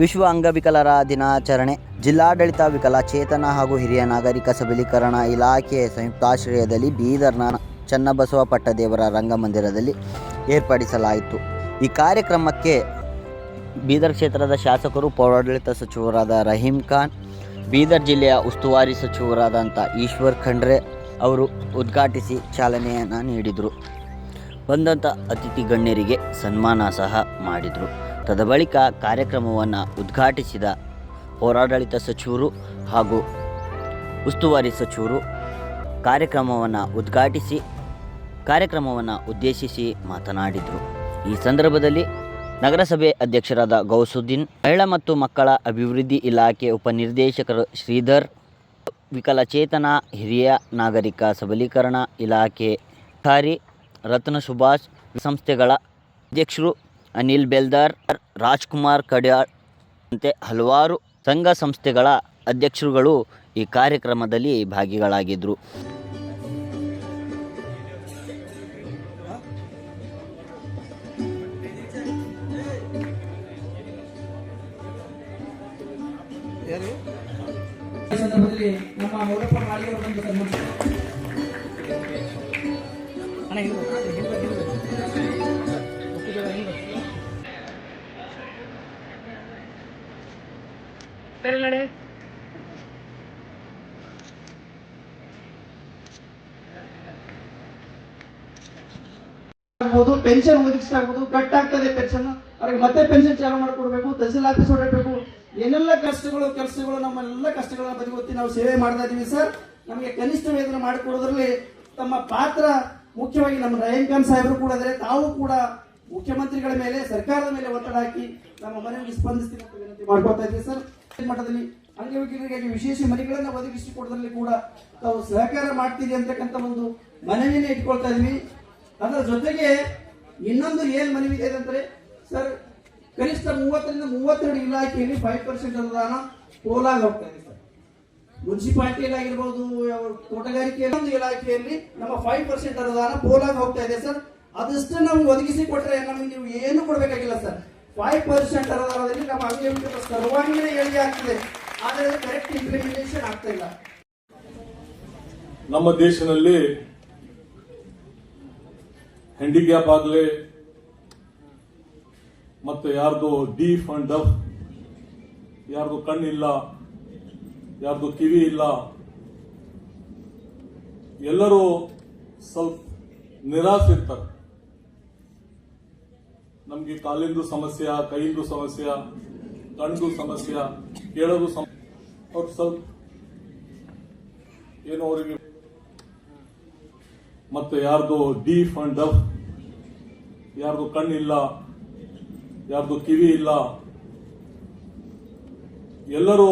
ವಿಶ್ವ ಅಂಗವಿಕಲರ ದಿನಾಚರಣೆ. ಜಿಲ್ಲಾಡಳಿತ ವಿಕಲಚೇತನ ಹಾಗೂ ಹಿರಿಯ ನಾಗರಿಕ ಸಬಲೀಕರಣ ಇಲಾಖೆ ಸಂಯುಕ್ತಾಶ್ರಯದಲ್ಲಿ ಬೀದರ್ನ ಚನ್ನಬಸವ ಪಟ್ಟದೇವರ ರಂಗಮಂದಿರದಲ್ಲಿ ಏರ್ಪಡಿಸಲಾಯಿತು. ಈ ಕಾರ್ಯಕ್ರಮಕ್ಕೆ ಬೀದರ್ ಕ್ಷೇತ್ರದ ಶಾಸಕರು, ಪೌರಾಡಳಿತ ಸಚಿವರಾದ ರಹೀಂ ಖಾನ್, ಬೀದರ್ ಜಿಲ್ಲೆಯ ಉಸ್ತುವಾರಿ ಸಚಿವರಾದಂಥ ಈಶ್ವರ್ ಖಂಡ್ರೆ ಅವರು ಉದ್ಘಾಟಿಸಿ ಚಾಲನೆಯನ್ನು ನೀಡಿದರು. ಬಂದಂಥ ಅತಿಥಿ ಗಣ್ಯರಿಗೆ ಸನ್ಮಾನ ಸಹ ಮಾಡಿದರು. ತದ ಬಳಿಕ ಕಾರ್ಯಕ್ರಮವನ್ನು ಉದ್ಘಾಟಿಸಿದ ಹೋರಾಡಳಿತ ಸಚಿವರು ಹಾಗೂ ಉಸ್ತುವಾರಿ ಸಚಿವರು ಕಾರ್ಯಕ್ರಮವನ್ನು ಉದ್ಘಾಟಿಸಿ, ಕಾರ್ಯಕ್ರಮವನ್ನು ಉದ್ದೇಶಿಸಿ ಮಾತನಾಡಿದರು. ಈ ಸಂದರ್ಭದಲ್ಲಿ ನಗರಸಭೆ ಅಧ್ಯಕ್ಷರಾದ ಗೌಸುದ್ದೀನ್, ಮಹಿಳಾ ಮತ್ತು ಮಕ್ಕಳ ಅಭಿವೃದ್ಧಿ ಇಲಾಖೆ ಉಪನಿರ್ದೇಶಕರು ಶ್ರೀಧರ್, ವಿಕಲಚೇತನ ಹಿರಿಯ ನಾಗರಿಕ ಸಬಲೀಕರಣ ಇಲಾಖೆ ಅಧಿಕಾರಿ ರತ್ನ ಸುಭಾಷ್ ಸಂಸ್ಥೆಗಳ ಅಧ್ಯಕ್ಷರು ಅನಿಲ್ ಬೆಲ್ದಾರ್, ರಾಜ್ಕುಮಾರ್ ಕಡ್ಯಾಳ್ ಅಂತೆ ಹಲವಾರು ಸಂಘ ಸಂಸ್ಥೆಗಳ ಅಧ್ಯಕ್ಷರುಗಳು ಈ ಕಾರ್ಯಕ್ರಮದಲ್ಲಿ ಭಾಗಿಗಳಾಗಿದ್ದರು ಸಂದರ್ಭದಲ್ಲಿ ನಮ್ಮ ಮೌಲಪ್ಪ ಮಾಳಿಗೆ ಬಂದು ಬೇರೆ ಪೆನ್ಷನ್ ಒದಗಿಸ್ತಾಗ್ಬೋದು ಕಟ್ ಆಗ್ತದೆ ಪೆನ್ಷನ್ ಅವ್ರಿಗೆ ಮತ್ತೆ ಪೆನ್ಷನ್ ಚಾಲು ಮಾಡ್ಕೊಡ್ಬೇಕು ತಹಸೀಲ್ ಆಫೀಸ್ ಹೊಡಬೇಕು ಏನೆಲ್ಲ ಕಷ್ಟಗಳು ಕೆಲಸಗಳು ನಮ್ಮೆಲ್ಲ ಕಷ್ಟಗಳನ್ನ ಬದಿಗೊತ್ತಿ ನಾವು ಸೇವೆ ಮಾಡ್ತಾ ಇದೀವಿ ಸರ್. ನಮಗೆ ಕನಿಷ್ಠ ವೇತನ ಮಾಡಿಕೊಡೋದ್ರಲ್ಲಿ ತಮ್ಮ ಪಾತ್ರ ಮುಖ್ಯವಾಗಿ ನಮ್ಮ ರಹೀಂ ಖಾನ್ ಸಾಹೇಬರು ಕೂಡ ಆದರೆ ತಾವು ಕೂಡ ಮುಖ್ಯಮಂತ್ರಿಗಳ ಮೇಲೆ, ಸರ್ಕಾರದ ಮೇಲೆ ಒತ್ತಡ ಹಾಕಿ ನಮ್ಮ ಮನವಿಗೆ ಸ್ಪಂದಿಸ್ತೀನಿ ಅಂತ ವಿನಂತಿ ಮಾಡ್ಕೊಳ್ತಾ ಇದ್ದೀವಿ ಸರ್. ಮಟ್ಟದಲ್ಲಿ ಅಂಗವಿಕಲರಿಗಾಗಿ ವಿಶೇಷ ಮನೆಗಳನ್ನ ಒದಗಿಸಿಕೊಡೋದ್ರಲ್ಲಿ ಕೂಡ ತಾವು ಸಹಕಾರ ಮಾಡ್ತೀರಿ ಅಂತಕ್ಕಂಥ ಒಂದು ಮನವಿಯನ್ನು ಇಟ್ಕೊಳ್ತಾ ಇದೀವಿ ಅದರ ಜೊತೆಗೆ ಇನ್ನೊಂದು ಏನ್ ಮನವಿ ಇದೆ ಅಂದ್ರೆ ಸರ್, ಕನಿಷ್ಠ ಮೂವತ್ತರಿಂದ ಮೂವತ್ತೆರಡು ಇಲಾಖೆಯಲ್ಲಿ ಫೈವ್ ಪರ್ಸೆಂಟ್ ಅನುದಾನ ಪೋಲಾಗಿ ಹೋಗ್ತಾ ಇದೆ. ಮುನ್ಸಿಪಾಲಿಟಿಯಲ್ಲಿ ಆಗಿರ್ಬೋದು ತೋಟಗಾರಿಕೆ ಒಂದು ಇಲಾಖೆಯಲ್ಲಿ ನಮ್ಮ ಫೈವ್ ಪರ್ಸೆಂಟ್ ಅನುದಾನ ಪೋಲಾಗಿ ಹೋಗ್ತಾ ಇದೆ ಸರ್. ಅದಷ್ಟು ನಾವು ಒದಗಿಸಿ ಕೊಟ್ಟರೆ ನಮಗೆ ನೀವು ಏನು ಕೊಡಬೇಕಾಗಿಲ್ಲ ಸರ್. ಫೈವ್ ಪರ್ಸೆಂಟ್ ಅನುದಾನದಲ್ಲಿ ನಮ್ಮ ಅಂಗವಿಕಲ ಸರ್ವಾಂಗೀಣ ಏಳಿಗೆ ಆಗ್ತದೆ. ಆದರೆ ಕರೆಕ್ಟ್ ಇಂಪ್ಲಿಮೆಂಟೇಷನ್ ಆಗ್ತಾ ಇಲ್ಲ. ನಮ್ಮ ದೇಶದಲ್ಲಿ ಹ್ಯಾಂಡಿಕ್ಯಾಪ್ ಆಗಲಿ ಮತ್ತು ಯಾರ್ದು ಡಿ ಡಫ್ ಯಾರ್ದು ಕಣ್ಣಿಲ್ಲ ಯಾರ್ದು ಕಿವಿ ಇಲ್ಲ. ಎಲ್ಲರೂ ಸ್ವಲ್ಪ ನಿರಾಸೆ ಇರ್ತಾರೆ. ನಮ್ಗೆ ಕಾಲಿಂದು ಸಮಸ್ಯೆ, ಕೈಯಿಂದ ಸಮಸ್ಯೆ ಕಣ್ದು ಸಮಸ್ಯೆ ಕೇಳೋದು ಸಮ, ಅವ್ರು ಸ್ವಲ್ಪ ಏನು ಅವರಿಗೆ ಮತ್ತೆ ಯಾರ್ದು ಡೀಫ್ ಅಂಡ್ ಡಫ್ ಯಾರ್ದು ಕಣ್ಣಿಲ್ಲ ಯಾರ್ದು ಕಿವಿ ಇಲ್ಲ. ಎಲ್ಲರೂ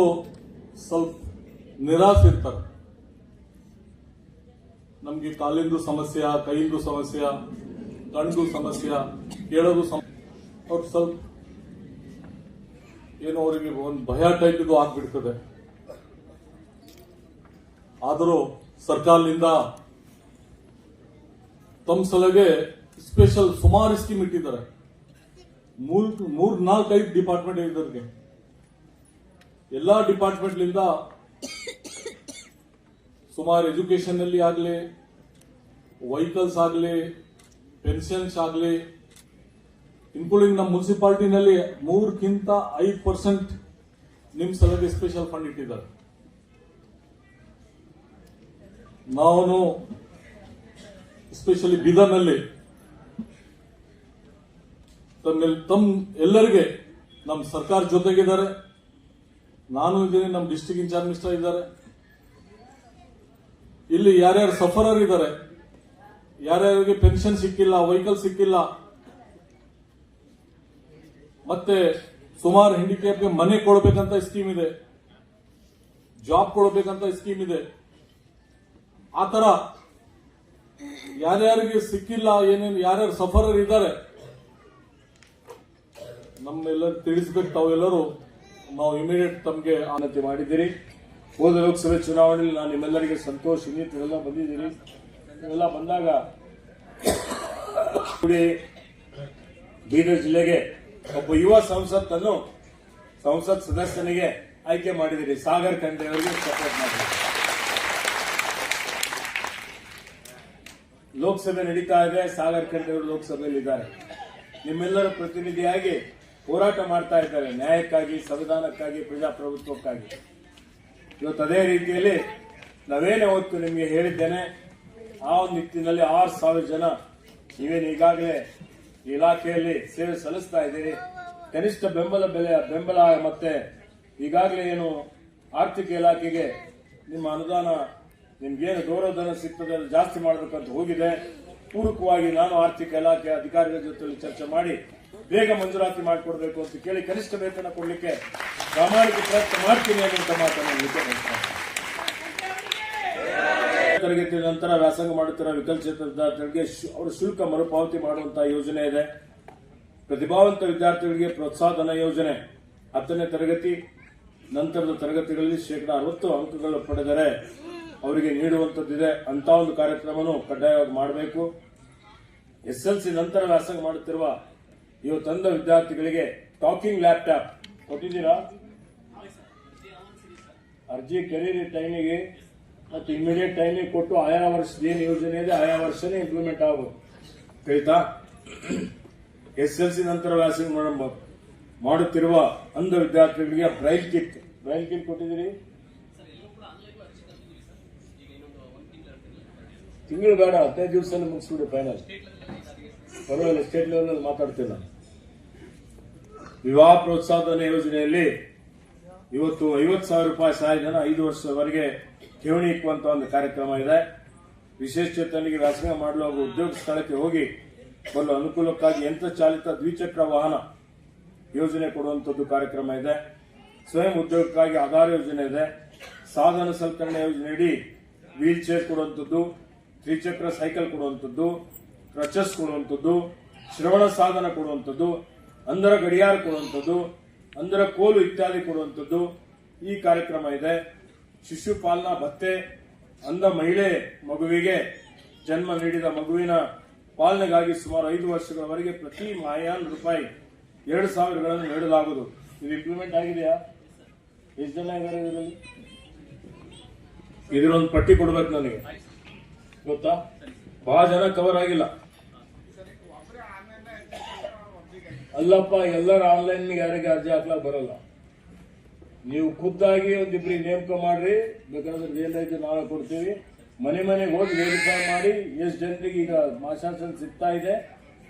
ಸ್ವಲ್ಪ ನಿರಾಸೆ ಇರ್ತಾರೆ. ನಮ್ಗೆ ಕಾಲಿಂದು ಸಮಸ್ಯೆ, ಕೈಯಿಂದ ಸಮಸ್ಯೆ ಕಣ್ದು ಸಮಸ್ಯೆ ಕೇಳೋದು ಅವ್ರು ಸ್ವಲ್ಪ ಏನೋ ಅವರಿಗೆ ಒಂದು ಭಯ ಟೈಪ್ ಇದು ಆಗ್ಬಿಡ್ತದೆ. ಆದರೂ ಸರ್ಕಾರದಿಂದ ತಮ್ಮ ಸಲಗೆ ಸ್ಪೆಷಲ್ ಸುಮಾರು ಸ್ಕೀಮ್ ಇಟ್ಟಿದ್ದಾರೆ. ಮೂರ್ ಮೂರ್ ನಾಲ್ಕೈದು ಡಿಪಾರ್ಟ್ಮೆಂಟ್ ಇದ್ದವ್ರಿಗೆ ಎಲ್ಲಾ ಡಿಪಾರ್ಟ್ಮೆಂಟ್ಲಿಂದ ಸುಮಾರು ಎಜುಕೇಶನ್ ಅಲ್ಲಿ ಆಗಲಿ, ವೆಹಿಕಲ್ಸ್ ಆಗಲಿ, ಪೆನ್ಷನ್ಸ್ ಆಗಲಿ ಇನ್ಕ್ಲೂಡಿಂಗ್ ನಮ್ಮ ಮುನ್ಸಿಪಾಲ್ಟಿನಲ್ಲಿ ಮೂರಕ್ಕಿಂತ ಐದು ಪರ್ಸೆಂಟ್ ನಿಮ್ಮ ಸಲುವಾಗಿ ಸ್ಪೆಷಲ್ ಫಂಡ್ ಇಟ್ಟಿದ್ದಾರೆ. ನಾನು ಎಸ್ಪೆಷಲಿ ಬೀದರ್ನಲ್ಲಿ ತಮ್ಮ ಎಲ್ಲರಿಗೆ ನಮ್ಮ ಸರ್ಕಾರ ಜೊತೆಗಿದ್ದಾರೆ. ನಾನು ಇದ್ದೀನಿ ನಮ್ಮ ಡಿಸ್ಟಿಕ್ ಇನ್ಚಾರ್ಜ್ ಮಿನಿಸ್ಟರ್ ಇದ್ದಾರೆ. ಇಲ್ಲಿ ಯಾರ್ಯಾರು ಸಫರರ್ ಇದ್ದಾರೆ, ಯಾರ್ಯಾರಿಗೆ ಪೆನ್ಷನ್ ಸಿಕ್ಕಿಲ್ಲ ವೆಹಿಕಲ್ ಸಿಕ್ಕಿಲ್ಲ, ಮತ್ತೆ ಸುಮಾರು ಹ್ಯಾಂಡಿಕ್ಯಾಪ್ಗೆ ಮನೆ ಕೊಡಬೇಕಂತ ಸ್ಕೀಮ್ ಇದೆ ಜಾಬ್ ಕೊಡಬೇಕಂತ ಸ್ಕೀಮ್ ಇದೆ. ಆ ತರ ಯಾರ್ಯಾರಿಗೆ ಸಿಕ್ಕಿಲ್ಲ, ಏನೇನು, ಯಾರ್ಯಾರು ಸಫರರ್ ಇದ್ದಾರೆ ನಮ್ಮೆಲ್ಲ ತಿಳಿಸ್ಬೇಕು ತಾವೆಲ್ಲರೂ. ನಾವು ಇಮಿಡಿಯೇಟ್ ತಮಗೆ ಆನತಿ ಮಾಡಿದ್ದೀರಿ. ಹೋದ ಲೋಕಸಭೆ ಚುನಾವಣೆಯಲ್ಲಿ ನಾನು ನಿಮ್ಮೆಲ್ಲರಿಗೆ ಸಂತೋಷ ನೀವೆಲ್ಲ ಬಂದಿದ್ದೀರಿ. ನೀವೆಲ್ಲ ಬಂದಾಗ ಬೀದರ್ ಜಿಲ್ಲೆಗೆ ಒಬ್ಬ ಯುವ ಸಂಸತ್ತನ್ನು ಸಂಸತ್ ಸದಸ್ಯನಿಗೆ ಆಯ್ಕೆ ಮಾಡಿದಿರಿ ಸಾಗರ್ ಖಂಡ್ರೆ ಅವರಿಗೆ ಸಪೋರ್ಟ್ ಮಾಡಿದ್ರು ಲೋಕಸಭೆ ನಡೀತಾ ಇದೆ. ಸಾಗರ್ ಖಂಡ್ರೆ ಅವರು ಲೋಕಸಭೆಯಲ್ಲಿ ಇದ್ದಾರೆ ನಿಮ್ಮೆಲ್ಲರ ಪ್ರತಿನಿಧಿಯಾಗಿ ಹೋರಾಟ ಮಾಡ್ತಾ ಇದ್ದಾರೆ. ನ್ಯಾಯಕ್ಕಾಗಿ, ಸಂವಿಧಾನಕ್ಕಾಗಿ, ಪ್ರಜಾಪ್ರಭುತ್ವಕ್ಕಾಗಿ. ಇವತ್ತು ಅದೇ ರೀತಿಯಲ್ಲಿ ನಾವೇನೇ ಹೊತ್ತು ನಿಮಗೆ ಹೇಳಿದ್ದೇನೆ, ಆ ಒಂದು ನಿಟ್ಟಿನಲ್ಲಿ ಆರು ಸಾವಿರ ಜನ ನೀವೇನು ಈಗಾಗಲೇ ಇಲಾಖೆಯಲ್ಲಿ ಸೇವೆ ಸಲ್ಲಿಸ್ತಾ ಇದ್ದೀರಿ. ಕನಿಷ್ಠ ಬೆಂಬಲ ಬೆಲೆ, ಬೆಂಬಲ ಮತ್ತೆ ಈಗಾಗಲೇ ಏನು ಆರ್ಥಿಕ ಇಲಾಖೆಗೆ ನಿಮ್ಮ ಅನುದಾನ, ನಿಮ್ಗೇನು ಗೌರವಧನ ಸಿಗ್ತದೆ ಅದು ಜಾಸ್ತಿ ಮಾಡಬೇಕಂತ ಹೋಗಿದೆ. ಪೂರಕವಾಗಿ ನಾನು ಆರ್ಥಿಕ ಇಲಾಖೆ ಅಧಿಕಾರಿಗಳ ಜೊತೆ ಚರ್ಚೆ ಮಾಡಿ ಬೇಗ ಮಂಜೂರಾತಿ ಮಾಡಿಕೊಡ್ಬೇಕು ಅಂತ ಕೇಳಿ ಕನಿಷ್ಠ ವೇತನ ಕೊಡಲಿಕ್ಕೆ ಪ್ರಾಮಾಣಿಕ ಪ್ರಯತ್ನ ಮಾಡ್ತೀನಿ ಅನ್ನುವಂಥ ಮಾತನ್ನು ತರಗತಿ ನಂತರ ವ್ಯಾಸಂಗ ಮಾಡುತ್ತಿರುವ ವಿಕಲಚೇತನ ವಿದ್ಯಾರ್ಥಿಗಳಿಗೆ ಅವರ ಶುಲ್ಕ ಮರುಪಾವತಿ ಮಾಡುವಂತಹ ಯೋಜನೆ ಇದೆ. ಪ್ರತಿಭಾವಂತ ವಿದ್ಯಾರ್ಥಿಗಳಿಗೆ ಪ್ರೋತ್ಸಾಹನ ಯೋಜನೆ. ಹತ್ತನೇ ತರಗತಿ ನಂತರದ ತರಗತಿಗಳಲ್ಲಿ ಶೇಕಡಾ ಅರವತ್ತು ಅಂಕಗಳು ಪಡೆದರೆ ಅವರಿಗೆ ನೀಡುವಂತದ್ದಿದೆ ಅಂತ ಒಂದು ಕಾರ್ಯಕ್ರಮವನ್ನು ಕಡ್ಡಾಯವಾಗಿ ಮಾಡಬೇಕು. ಎಸ್ ಎಲ್ ಸಿ ನಂತರ ವ್ಯಾಸಂಗ ಮಾಡುತ್ತಿರುವ ಇವು ತಂದ ವಿದ್ಯಾರ್ಥಿಗಳಿಗೆ ಟಾಕಿಂಗ್ ಲ್ಯಾಪ್ಟಾಪ್. ಕೊಟ್ಟಿದ್ದೀರಾ? ಅರ್ಜಿ ಕರೀರಿ ಟೈಮಿಗೆ ಮತ್ತು ಇಮಿಡಿಯೇಟ್ ಟೈಮಿಗೆ ಕೊಟ್ಟು ಆಯಾ ವರ್ಷದ ಏನು ಯೋಜನೆ ಇದೆ, ಆಯಾ ವರ್ಷನೇ ಇಂಪ್ಲಿಮೆಂಟ್ ಆಗ್ಬೋದು. ಕಲಿತಾ ಎಸ್ ಎಲ್ ಸಿ ನಂತರ ವ್ಯಾಸಂಗ ಮಾಡಬಹುದು ಮಾಡುತ್ತಿರುವ ಅಂಧ ವಿದ್ಯಾರ್ಥಿಗಳಿಗೆ ಬ್ರೈಲ್ ಕಿಟ್ ಬ್ರೈಲ್ ಕಿಟ್ ಕೊಟ್ಟಿದ್ದೀರಿ? ತಿಂಗಳು ಬೇಡ, ಹದಿನೈದು ದಿವಸದಲ್ಲಿ ಮುಗಿಸ್ಬಿಡಿ ಫೈನಲ್ ಪರವಾಗಿಲ್ಲ ಸ್ಟೇಟ್ ಲೆವೆಲ್ ಮಾತಾಡ್ತಿಲ್ಲ. ವಿವಾಹ ಪ್ರೋತ್ಸಾಹನ ಯೋಜನೆಯಲ್ಲಿ ಇವತ್ತು ಐವತ್ತು ಸಾವಿರ ರೂಪಾಯಿ ಸಹಾಯಧನ ಐದು ವರ್ಷದವರೆಗೆ ಠೇವಣಿ ಇಕ್ಕುವಂತ ಒಂದು ಕಾರ್ಯಕ್ರಮ ಇದೆ. ವಿಶೇಷಚೇತನಿಗೆ ವ್ಯಾಸಂಗ ಮಾಡಲು ಹಾಗೂ ಉದ್ಯೋಗ ಸ್ಥಳಕ್ಕೆ ಹೋಗಿ ಬರಲು ಅನುಕೂಲಕ್ಕಾಗಿ ಯಂತ್ರ ಚಾಲಿತ ದ್ವಿಚಕ್ರ ವಾಹನ ಯೋಜನೆ ಕೊಡುವಂತದ್ದು ಕಾರ್ಯಕ್ರಮ ಇದೆ. ಸ್ವಯಂ ಉದ್ಯೋಗಕ್ಕಾಗಿ ಆಧಾರ ಯೋಜನೆ ಇದೆ. ಸಾಧನ ಸಲಕರಣೆ ಯೋಜನೆಯಡಿ ವೀಲ್ ಚೇರ್ ಕೊಡುವಂಥದ್ದು ತ್ರಿಚಕ್ರ ಸೈಕಲ್ ಕೊಡುವಂಥದ್ದು ಕ್ರಚಸ್ ಕೊಡುವಂಥದ್ದು ಶ್ರವಣ ಸಾಧನ ಕೊಡುವಂಥದ್ದು ಅಂದರ ಗಡಿಯಾರ ಕೊಡುವಂಥದ್ದು ಅಂದರ ಕೋಲು ಇತ್ಯಾದಿ ಕೊಡುವಂಥದ್ದು ಈ ಕಾರ್ಯಕ್ರಮ ಇದೆ. ಶಿಶುಪಾಲನಾ ಭತ್ತೆ ಅಂದ ಮಹಿಳೆ ಮಗುವಿಗೆ ಜನ್ಮ ನೀಡಿದ ಮಗುವಿನ ಪಾಲನೆಗಾಗಿ ಸುಮಾರು ಐದು ವರ್ಷಗಳವರೆಗೆ ಪ್ರತಿ ಮಾಯಾನ್ ರೂಪಾಯಿ ಎರಡು ಸಾವಿರಗಳನ್ನು ನೀಡಲಾಗುವುದು. ಇದು ಇಂಪ್ಲಿಮೆಂಟ್ ಆಗಿದೆಯಾ? ಎಷ್ಟು ಜನ ಇದ್ದಾರೆ ಇದರಲ್ಲಿ? ಇದರೊಂದು ಪಟ್ಟಿ ಕೊಡ್ಬೇಕು ನನಗೆ. ಗೊತ್ತಾ? ಬಹಳ ಜನ ಕವರ್ ಆಗಿಲ್ಲ. ಅಲ್ಲಪ್ಪ, ಎಲ್ಲರ ಆನ್ಲೈನ್ ಯಾರಿಗೆ ಅರ್ಜಿ ಹಾಕ್ಲಕ್ ಬರಲ್ಲ. ನೀವು ಖುದ್ದಾಗಿ ಒಂದಿಬ್ರಿಗೆ ನೇಮಕ ಮಾಡ್ರಿ, ಬೇಕಾದ್ರೆ ಏನೈತೆ ನಾಳೆ ಕೊಡ್ತೀವಿ. ಮನೆ ಮನೆಗೆ ಹೋಗಿ ವೇರಿಫೈ ಮಾಡಿ, ಎಷ್ಟು ಜನರಿಗೆ ಈಗ ಮಾಶಾಸನ ಸಿಗ್ತಾ ಇದೆ,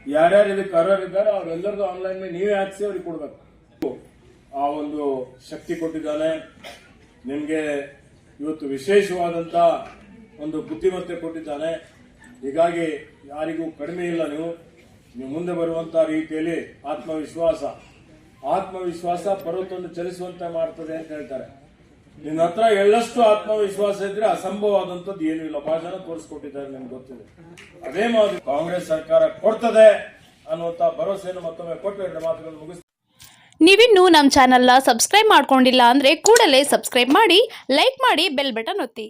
ಯಾರ್ಯಾರು ಇದಕ್ಕೆ ಅರ್ಹರಿದ್ದಾರೆ ಅವರೆಲ್ಲರದು ಆನ್ಲೈನ್ ಮೇಲೆ ನೀವೇ ಹಾಕ್ಸಿ ಅವ್ರಿಗೆ ಕೊಡ್ಬೇಕು. ಆ ಒಂದು ಶಕ್ತಿ ಕೊಟ್ಟಿದ್ದಾನೆ. ನಿಮಗೆ ಇವತ್ತು ವಿಶೇಷವಾದಂತ ಒಂದು ಬುದ್ಧಿಮತ್ತೆ ಕೊಟ್ಟಿದ್ದಾನೆ. ಹೀಗಾಗಿ ಯಾರಿಗೂ ಕಡಿಮೆ ಇಲ್ಲ ನೀವು. ನೀವು ಮುಂದೆ ಬರುವಂತ ರೀತಿಯಲ್ಲಿ ಆತ್ಮವಿಶ್ವಾಸ. ಆತ್ಮವಿಶ್ವಾಸ ಪರ್ವತವನ್ನು ಚಲಿಸುವಂತೆ ಮಾಡ್ತದೆ ಅಂತ ಹೇಳ್ತಾರೆ. ನಿನ್ನ ಹತ್ರ ಎಳ್ಳಷ್ಟು ಆತ್ಮವಿಶ್ವಾಸ ಇದ್ರೆ ಅಸಂಭವವಾದಂತದ್ದು ಏನೂ ಇಲ್ಲ. ಬಹಳ ಜನ ತೋರಿಸ್ಕೊಟ್ಟಿದ್ದಾರೆ ನಿಮ್ಗೆ ಗೊತ್ತಿದೆ. ಅದೇ ಮಾತು ಕಾಂಗ್ರೆಸ್ ಸರ್ಕಾರ ಕೊಡ್ತದೆ ಅನ್ನುವಂತ ಭರವಸೆಯನ್ನು ಮತ್ತೊಮ್ಮೆ ಕೊಟ್ಟು ಎರಡು ಮಾತುಗಳನ್ನು ಮುಗಿಸ್ ನೀವಿನ್ನೂ ನಮ್ಮ ಚಾನಲ್ನ ಸಬ್ಸ್ಕ್ರೈಬ್ ಮಾಡ್ಕೊಂಡಿಲ್ಲ ಅಂದರೆ ಕೂಡಲೇ ಸಬ್ಸ್ಕ್ರೈಬ್ ಮಾಡಿ, ಲೈಕ್ ಮಾಡಿ, ಬೆಲ್ ಬಟನ್ ಒತ್ತಿ.